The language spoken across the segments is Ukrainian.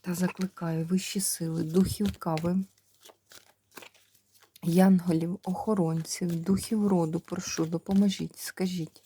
Та закликаю вищі сили, духів кави, янголів, охоронців, духів роду, прошу, допоможіть, скажіть,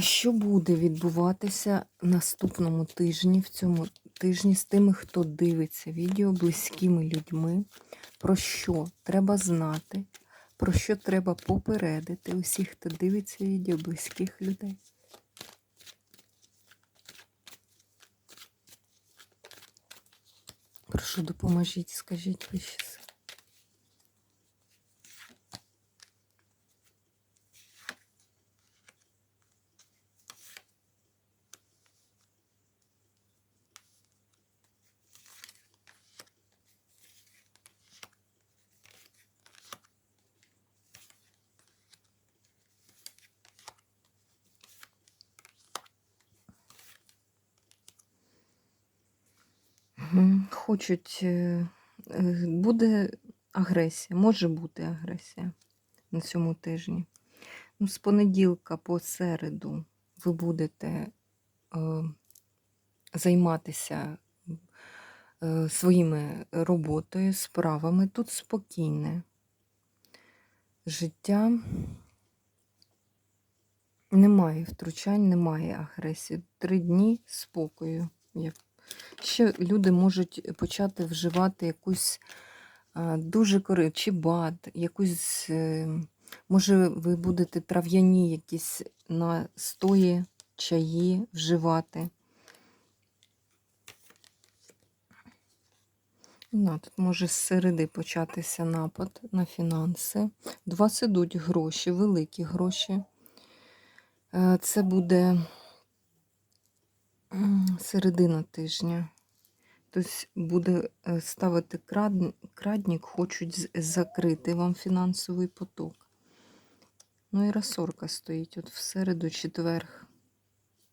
що буде відбуватися наступному тижні, в цьому тижні з тими, хто дивиться відео близькими людьми, про що треба знати, про що треба попередити усіх, хто дивиться відео близьких людей. Прошу, допоможіть, скажіть ви сили. Хочуть, е, е, буде агресія, може бути агресія на цьому тижні. Ну, з понеділка по середу ви будете е, займатися своїми роботою, справами. Тут спокійне життя. Немає втручань, немає агресії. Три дні спокою. Ще люди можуть почати вживати якусь дуже кори, чи бад, якусь, е, може, ви будете трав'яні якісь настої, чаї вживати. Ну, тут може з середи початися напад на фінанси. До вас ідуть гроші, великі гроші. Е, Це буде середина тижня. Хтось буде е, ставити крадник, хочуть закрити вам фінансовий поток. Ну і розсорка стоїть от в середу, четверг.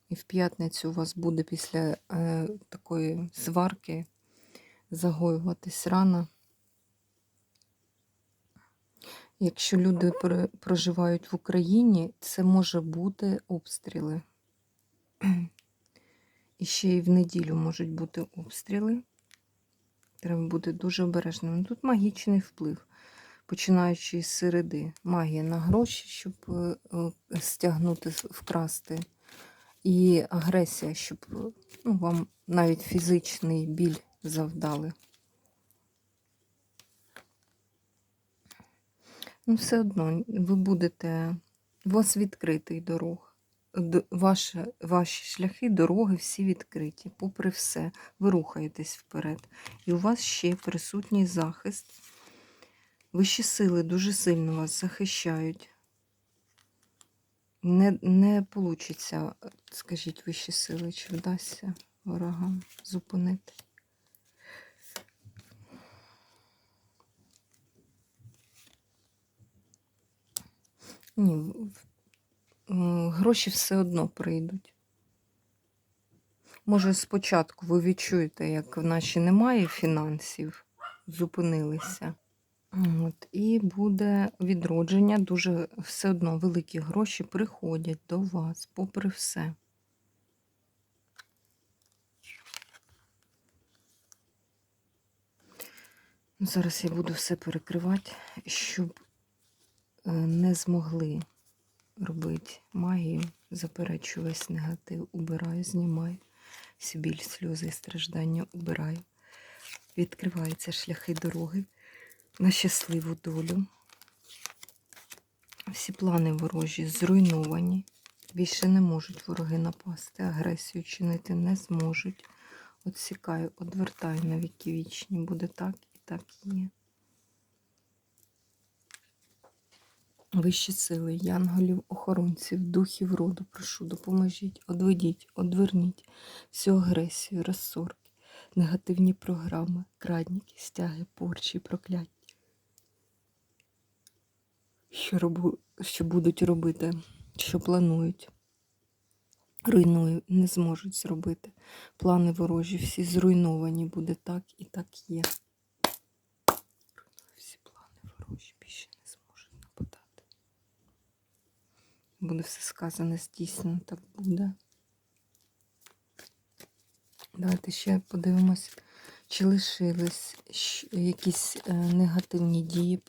І в п'ятницю у вас буде після е, такої сварки загоюватись рана. Якщо люди проживають в Україні, це може бути обстріли. І ще й в неділю можуть бути обстріли. Треба бути дуже обережним. Тут магічний вплив, починаючи з середи. Магія на гроші, щоб е, е, стягнути, вкрасти. І агресія, щоб е, ну, вам навіть фізичний біль завдали. Ну, все одно, ви будете, у вас відкритий дорог. Ваші, ваші шляхи, дороги всі відкриті, попри все, ви рухаєтесь вперед. І у вас ще присутній захист. Вищі сили дуже сильно вас захищають. Не, не получиться, скажіть, вищі сили, чи вдасться ворогам зупинити. Ні, гроші все одно прийдуть. Може, спочатку ви відчуєте, як в наші немає фінансів, зупинилися. От, і буде відродження, дуже все одно великі гроші приходять до вас, попри все. Зараз я буду все перекривати, щоб е, не змогли робити магію, заперечую весь негатив, убираю, знімаю. Всі біль, сльози і страждання убираю. Відкриваються шляхи дороги на щасливу долю. Всі плани ворожі зруйновані. Більше не можуть вороги напасти, агресію чинити не зможуть. Отсікаю, одвертаю на віки вічні. Буде так і так є. Вищі сили, янголів, охоронців, духів роду, прошу, допоможіть, одведіть, одверніть всю агресію, розсорки, негативні програми, крадніки, стяги, порчі, прокляття. Що, робу, що будуть робити, що планують, руйнують, не зможуть зробити. Плани ворожі, всі зруйновані, буде так і так є. Руйную всі плани ворожі, більше не зможуть нападати. Буде все сказане, здійснено, так буде. Давайте ще подивимось, чи лишились якісь е, негативні дії,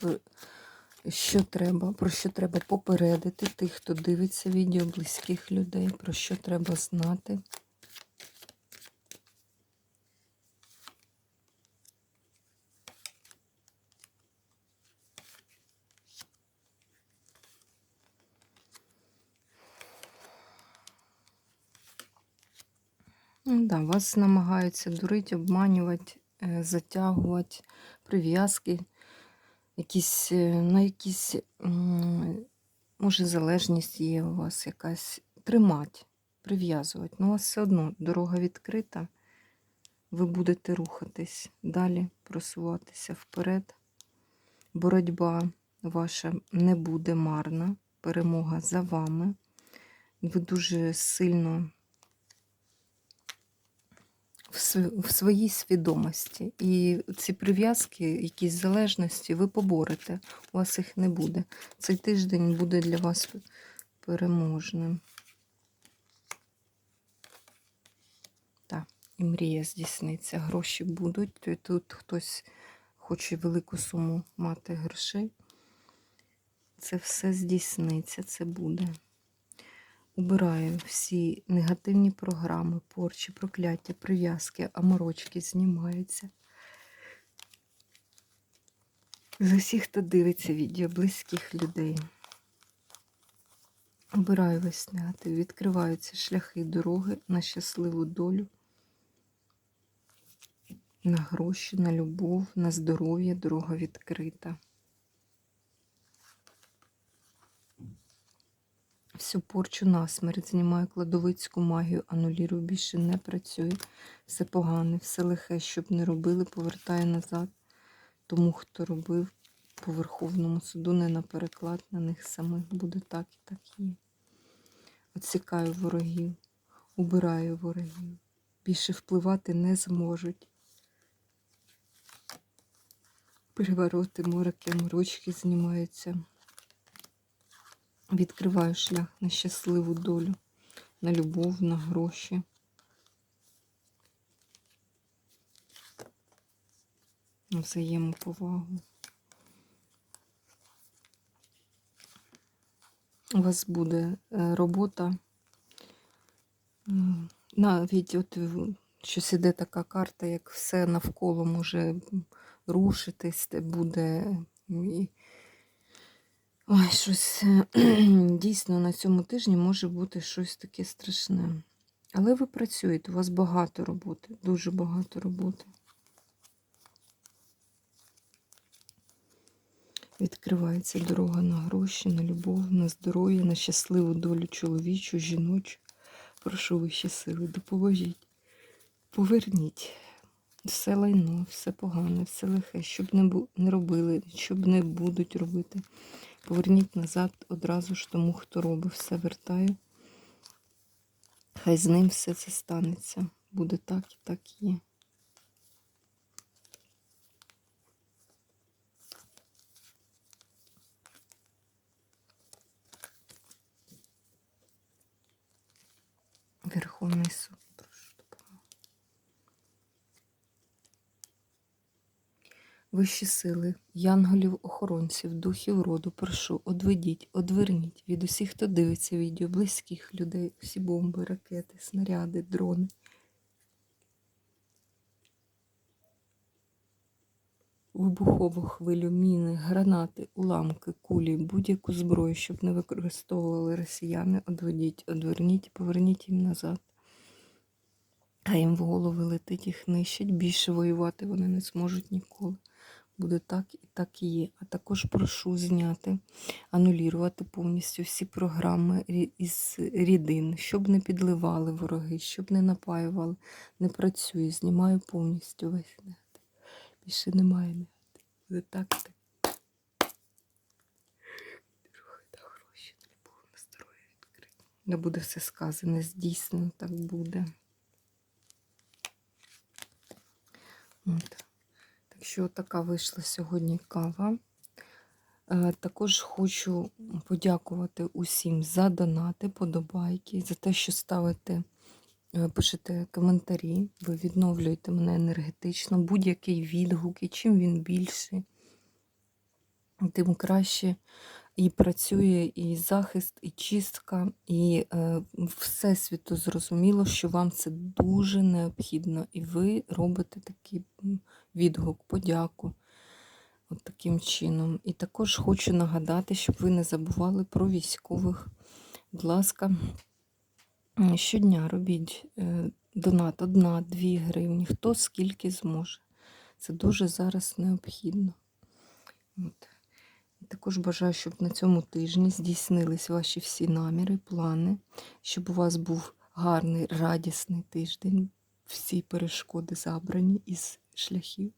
що треба, про що треба попередити тих, хто дивиться відео, близьких людей, про що треба знати. Ну Да, вас намагаються дурити, обманювати, е, затягувати прив'язки, якісь, е, на якісь, може, залежність є у вас якась. Тримати, прив'язувати. Ну, у вас все одно дорога відкрита. Ви будете рухатись далі, просуватися вперед. Боротьба ваша не буде марна. Перемога за вами. Ви дуже сильно в своїй свідомості. І ці прив'язки, якісь залежності, ви поборете. У вас їх не буде. Цей тиждень буде для вас переможним. Так, і мрія здійсниться. Гроші будуть. Тут хтось хоче велику суму мати грошей. Це все здійсниться, це буде. Убираю всі негативні програми, порчі, прокляття, прив'язки, аморочки знімаються. З усіх, хто дивиться відео, близьких людей. Обираю весь негатив, відкриваються шляхи дороги на щасливу долю, на гроші, на любов, на здоров'я, дорога відкрита. Всю порчу насмерть знімаю кладовицьку магію, анулірую, більше не працює. Все погане, все лихе, щоб не робили, повертаю назад. Тому, хто робив по Верховному суду, не на переклад на них самих. Буде так і так є. Отсікаю ворогів, убираю ворогів. Більше впливати не зможуть. Перевороти, мороки, морочки знімаються. Відкриваю шлях на щасливу долю, на любов, на гроші. На взаємоповагу. У вас буде е, робота. Навіть от щось іде така карта, як все навколо може рушитись, буде. і Ой, щось дійсно на цьому тижні може бути щось таке страшне. Але ви працюєте, у вас багато роботи, дуже багато роботи. Відкривається дорога на гроші, на любов, на здоров'я, на щасливу долю чоловічу, жіночу. Прошу вищі сили, допоможіть. Поверніть все лайно, все погане, все лихе, щоб не, бу- не робили, щоб не будуть робити. Поверніть назад одразу ж тому, хто робив, все вертаю. Хай з ним все це станеться. Буде так і так є. Верховний суд, прошу допомоги. Вищі сили, янголів, охоронців, духів роду, прошу, одведіть, одверніть від усіх, хто дивиться відео, близьких людей, всі бомби, ракети, снаряди, дрони. Вибухову хвилю, міни, гранати, уламки, кулі, будь-яку зброю, щоб не використовували росіяни, одведіть, одверніть, поверніть їм назад. А їм в голови летить, їх нищать. Більше воювати вони не зможуть ніколи. Буде так і так і є. А також прошу зняти, анулювати повністю всі програми із рідин, щоб не підливали вороги, щоб не напаювали. Не працює, знімаю повністю весь негатив. Більше немає негативу. Буде так і так. Не буде все сказане, здійснено, так буде. От. Що така вийшла сьогодні кава. Е, Також хочу подякувати усім за донати, подобайки, за те, що ставите, е, пишете коментарі, ви відновлюєте мене енергетично, будь-який відгук, і чим він більший, тим краще і працює і захист, і чистка, і е, всесвіту зрозуміло, що вам це дуже необхідно, і ви робите такий відгук, подяку. От таким чином. І також хочу нагадати, щоб ви не забували про військових. Будь ласка, щодня робіть е, донат 1-2 гривні, хто скільки зможе. Це дуже зараз необхідно. От. Також бажаю, щоб на цьому тижні здійснились ваші всі наміри, плани, щоб у вас був гарний, радісний тиждень, всі перешкоди забрані із шляхів.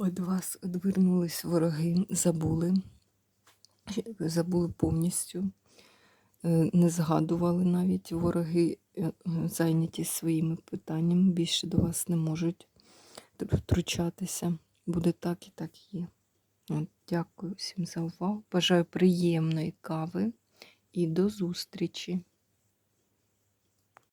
Від вас відвернулись вороги, забули, забули повністю, е, не згадували навіть вороги, е, зайняті своїми питаннями, більше до вас не можуть втручатися. Буде так і так є. От, дякую всім за увагу. Бажаю приємної кави і до зустрічі!